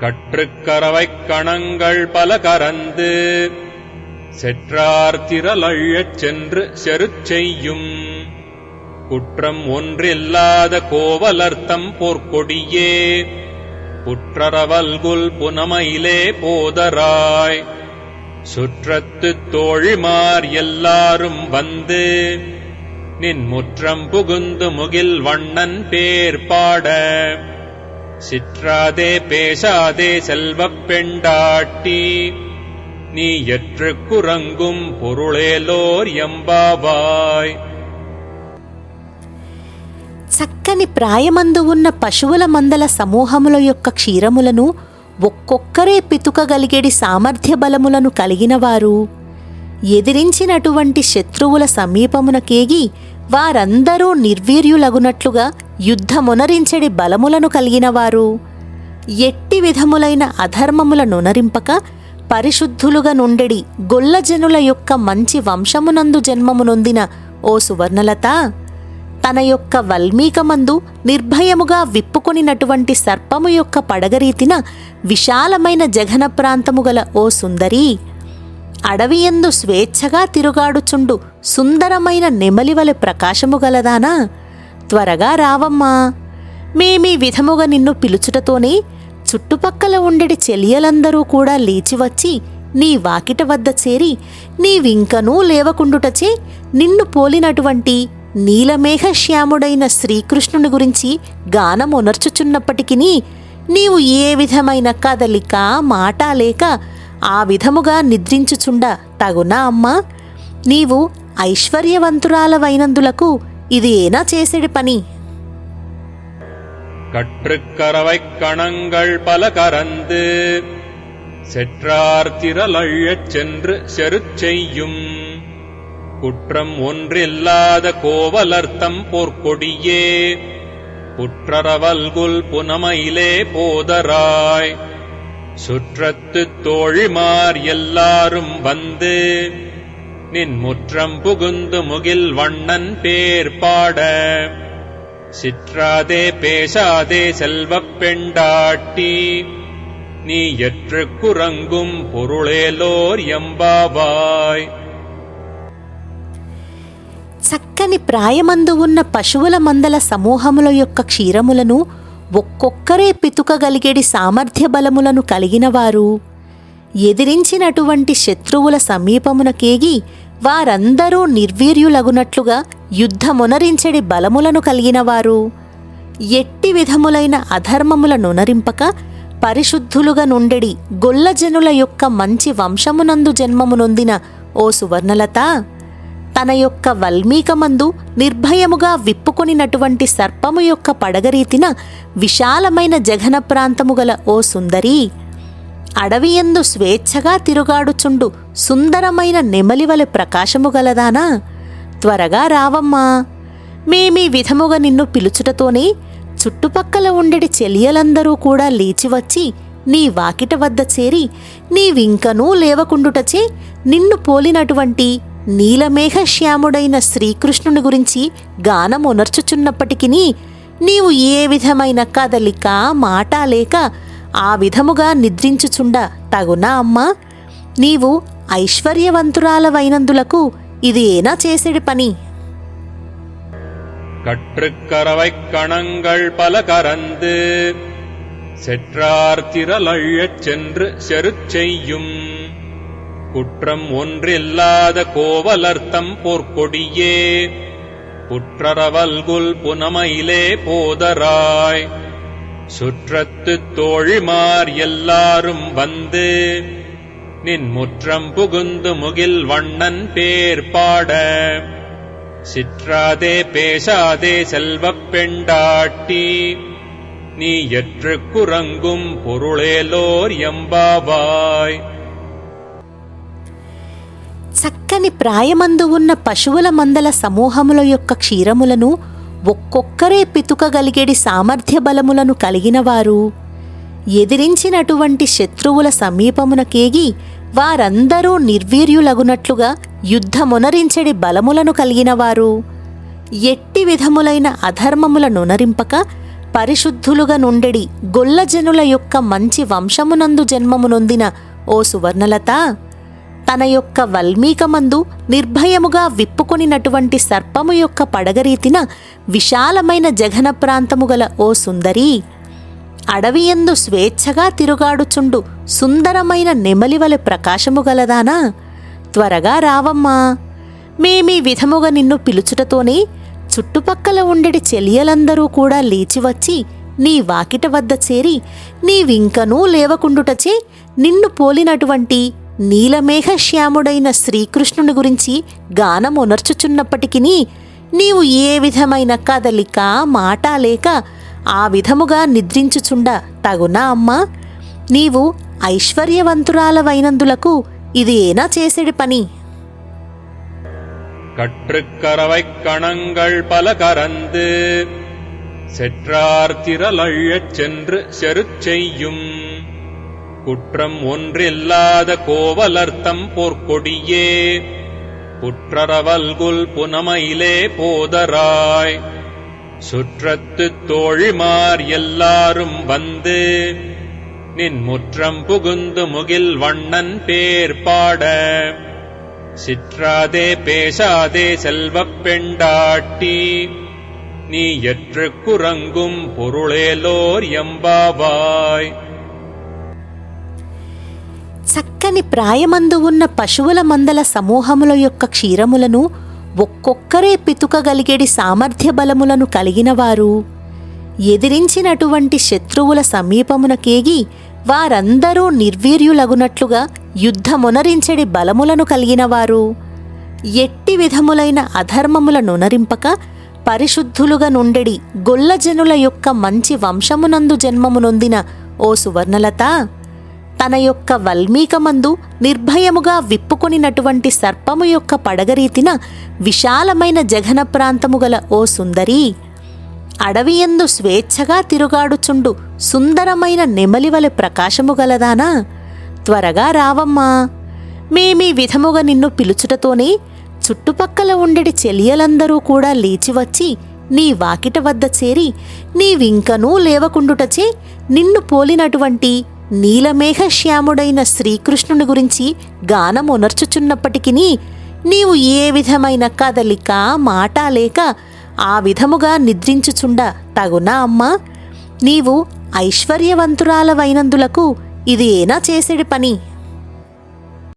கற்றுக்கரவைக் கணங்கள் பல கரந்து செற்றார் திரளழச் சென்று செருச் செய்யும். குற்றம் ஒன்றில்லாத கோவலர்த்தம் போர்க்கொடியே புற்றரவல்குல் புனமையிலே போதராய். சுற்றத்துத் தோழிமார் எல்லாரும் வந்து நின் முற்றம் புகுந்து முகில் வண்ணன் பேர் பாட சிற்றாதே பேசாதே செல்வப் பெண்டாட்டி நீ எற்று குரங்கும் பொருளேலோர் எம்பாவாய் చక్కని ప్రాయమందు ఉన్న పశువుల మందల సమూహముల యొక్క క్షీరములను ఒక్కొక్కరే పితుకగలిగేడి సామర్థ్య బలములను కలిగినవారు ఎదిరించినటువంటి శత్రువుల సమీపమునకేగి వారందరూ నిర్వీర్యులగునట్లుగా యుద్ధమునరించెడి బలములను కలిగినవారు. ఎట్టి విధములైన అధర్మముల నునరింపక పరిశుద్ధులుగా నుండెడి గొల్లజనుల యొక్క మంచి వంశమునందు జన్మము నొందిన ఓ సువర్ణలత తన యొక్క వల్మీకమందు నిర్భయముగా విప్పుకొనినటువంటి సర్పము యొక్క పడగరీతిన విశాలమైన జఘన ప్రాంతము గల ఓ సుందరి అడవియందు స్వేచ్ఛగా తిరుగాడుచుండు సుందరమైన నెమలివలె ప్రకాశము గలదానా? త్వరగా రావమ్మా. మేమీ విధముగా నిన్ను పిలుచుటతోనే చుట్టుపక్కల ఉండెడి చెలియలందరూ కూడా లేచివచ్చి నీ వాకిట వద్ద చేరి నీవింకనూ లేవకుండుటచే నిన్ను పోలినటువంటి నీలమేఘ శ్యాముడైన శ్రీకృష్ణుని గురించి గానమునర్చుచున్నప్పటికీ నీవు ఏ విధమైన కదలిక మాట లేక ఆ విధముగా నిద్రించుచుండ తగునా అమ్మా. నీవు ఐశ్వర్యవంతురాలవైనందులకు ఇది ఏనా చేసేడి పని கற்றுக்கரவைக் கணங்கள் பல கரந்து செற்றார் திரளழச் சென்று செருச் செய்யும் குற்றம் ஒன்றில்லாத கோவலர்த்தம் போர்க்கொடியே புற்றரவல்குல் புனமையிலே போதராய் சுற்றத்துத் தோழிமார் எல்லாரும் வந்து நின் முற்றம் புகுந்து முகில் வண்ணன் பேர் பாட சிற்றாதே பேசாதே செல்வப் பெண்டாட்டி நீ எற்று குரங்கும் பொருளேலோர் எம்பாவாய் చక్కని ప్రాయమందు ఉన్న పశువుల మందల సమూహముల యొక్క క్షీరములను ఒక్కొక్కరే పితుకగలిగేడి సామర్థ్య బలములను కలిగినవారు ఎదిరించినటువంటి శత్రువుల సమీపమునకేగి వారందరూ నిర్వీర్యులగునట్లుగా యుద్ధమునరించెడి బలములను కలిగినవారు. ఎట్టి విధములైన అధర్మముల నునరింపక పరిశుద్ధులుగా నుండెడి గొల్లజనుల యొక్క మంచి వంశమునందు జన్మము నొందిన ఓ సువర్ణలత తన యొక్క వల్మీకమందు నిర్భయముగా విప్పుకొనినటువంటి సర్పము యొక్క పడగరీతిన విశాలమైన జఘన ప్రాంతము గల ఓ సుందరి. అడవియందు స్వేచ్ఛగా తిరుగాడుచుండు సుందరమైన నెమలివలె ప్రకాశము గలదానా? త్వరగా రావమ్మా. మేమీ విధముగా నిన్ను పిలుచుటతోనే చుట్టుపక్కల ఉండెడి చెలియలందరూ కూడా లేచివచ్చి నీ వాకిట వద్ద చేరి నీవింకనూ లేవకుండుటచే నిన్ను పోలినటువంటి నీలమేఘ శ్యాముడైన శ్రీకృష్ణుని గురించి గానమునర్చుచున్నప్పటికీ నీవు ఏ విధమైన కదలిక మాట లేక ఆ విధముగా నిద్రించుచుండ తగునా అమ్మా నీవు ఐశ్వర్యవంతురాలవైనందులకు ఇది ఏనా చేసేడి పని கற்றுக்கரவைக் கணங்கள் பல கரந்து செற்றார் திரளழச் சென்று செருச் செய்யும் குற்றம் ஒன்றில்லாத கோவலர்த்தம் போர்க்கொடியே புற்றரவல்குல் புனமையிலே போதராய் சுற்றத்துத் தோழிமார் எல்லாரும் வந்து நின் முற்றம் புகுந்து முகில் வண்ணன் பேர் பாட சிற்றாதே பேசாதே செல்வப் பெண்டாட்டி நீ எற்று குரங்கும் பொருளேலோர் எம்பாவாய் చక్కని ప్రాయమందు ఉన్న పశువుల మందల సమూహముల యొక్క క్షీరములను ఒక్కొక్కరే పితుకగలిగేడి సామర్థ్య బలములను కలిగినవారు. ఎదిరించినటువంటి శత్రువుల సమీపమునకేగి వారందరూ నిర్వీర్యులగునట్లుగా యుద్ధమునరించెడి బలములను కలిగినవారు. ఎట్టి విధములైన అధర్మముల నునరింపక పరిశుద్ధులుగా నుండెడి గొల్లజనుల యొక్క మంచి వంశమునందు జన్మము నొందిన ఓ సువర్ణలత! తన యొక్క వల్మీకమందు నిర్భయముగా విప్పుకొనినటువంటి సర్పము యొక్క పడగరీతిన విశాలమైన జఘన ప్రాంతము గల ఓ సుందరి అడవియందు స్వేచ్ఛగా తిరుగాడుచుండు సుందరమైన నెమలివలె ప్రకాశము గలదానా? త్వరగా రావమ్మా. మేమీ విధముగా నిన్ను పిలుచుటతోనే చుట్టుపక్కల ఉండడి చెలియలందరూ కూడా లేచివచ్చి నీ వాకిట వద్ద చేరి నీవింకనూ లేవకుండుటచే నిన్ను పోలినటువంటి నీలమేఘ శ్యాముడైన శ్రీకృష్ణుని గురించి గానమునర్చుచున్నప్పటికీ నీవు ఏ విధమైన కదలిక మాట లేక ఆ విధముగా నిద్రించుచుండ తగునా అమ్మా నీవు ఐశ్వర్యవంతురాలవైనందులకు ఇది ఏనా చేసేడి పని கற்றுக்கரவைக் கணங்கள் பல கரந்து செற்றார் திரளழச் சென்று செருச் செய்யும் குற்றம் ஒன்றில்லாத கோவலர்த்தம் போர்க்கொடியே. குற்றரவல்குல் புனமையிலே போதராய். சுற்றத்து தோழிமார் எல்லாரும் வந்து நின் முற்றம் புகுந்து முகில் வண்ணன் பேர் பாட. சிற்றாதே பேசாதே செல்வப் பெண்டாட்டி நீ எற்று குரங்கும் பொருளேலோர் எம்பாவாய். చక్కని ప్రాయమందు ఉన్న పశువుల మందల సమూహముల యొక్క క్షీరములను ఒక్కొక్కరే పితుకగలిగేడి సామర్థ్య బలములను కలిగినవారు. ఎదిరించినటువంటి శత్రువుల సమీపమునకేగి వారందరూ నిర్వీర్యులగునట్లుగా యుద్ధమునరించెడి బలములను కలిగినవారు. ఎట్టి విధములైన అధర్మముల నునరింపక పరిశుద్ధులుగా నుండెడి గొల్లజనుల యొక్క మంచి వంశమునందు జన్మము నొందిన ఓ సువర్ణలత! తన యొక్క వల్మీకమందు నిర్భయముగా విప్పుకొనినటువంటి సర్పము యొక్క పడగరీతిన విశాలమైన జఘన ప్రాంతము గల ఓ సుందరి అడవియందు స్వేచ్ఛగా తిరుగాడుచుండు సుందరమైన నెమలివలె ప్రకాశము గలదానా? త్వరగా రావమ్మా. మేమీ విధముగా నిన్ను పిలుచుటతోనే చుట్టుపక్కల ఉండెడి చెలియలందరూ కూడా లేచివచ్చి నీ వాకిట వద్ద చేరి నీవింకనూ లేవకుండుటచే నిన్ను పోలినటువంటి నీలమేఘ శ్యాముడైన శ్రీకృష్ణుని గురించి గానం ఉనర్చుచున్నప్పటికీ నీవు ఏ విధమైన కదలిక మాట లేక ఆ విధముగా నిద్రించుచుండ తగునా అమ్మా? నీవు ఐశ్వర్యవంతురాలవైనందులకు ఇది ఏనా చేసేడి పని?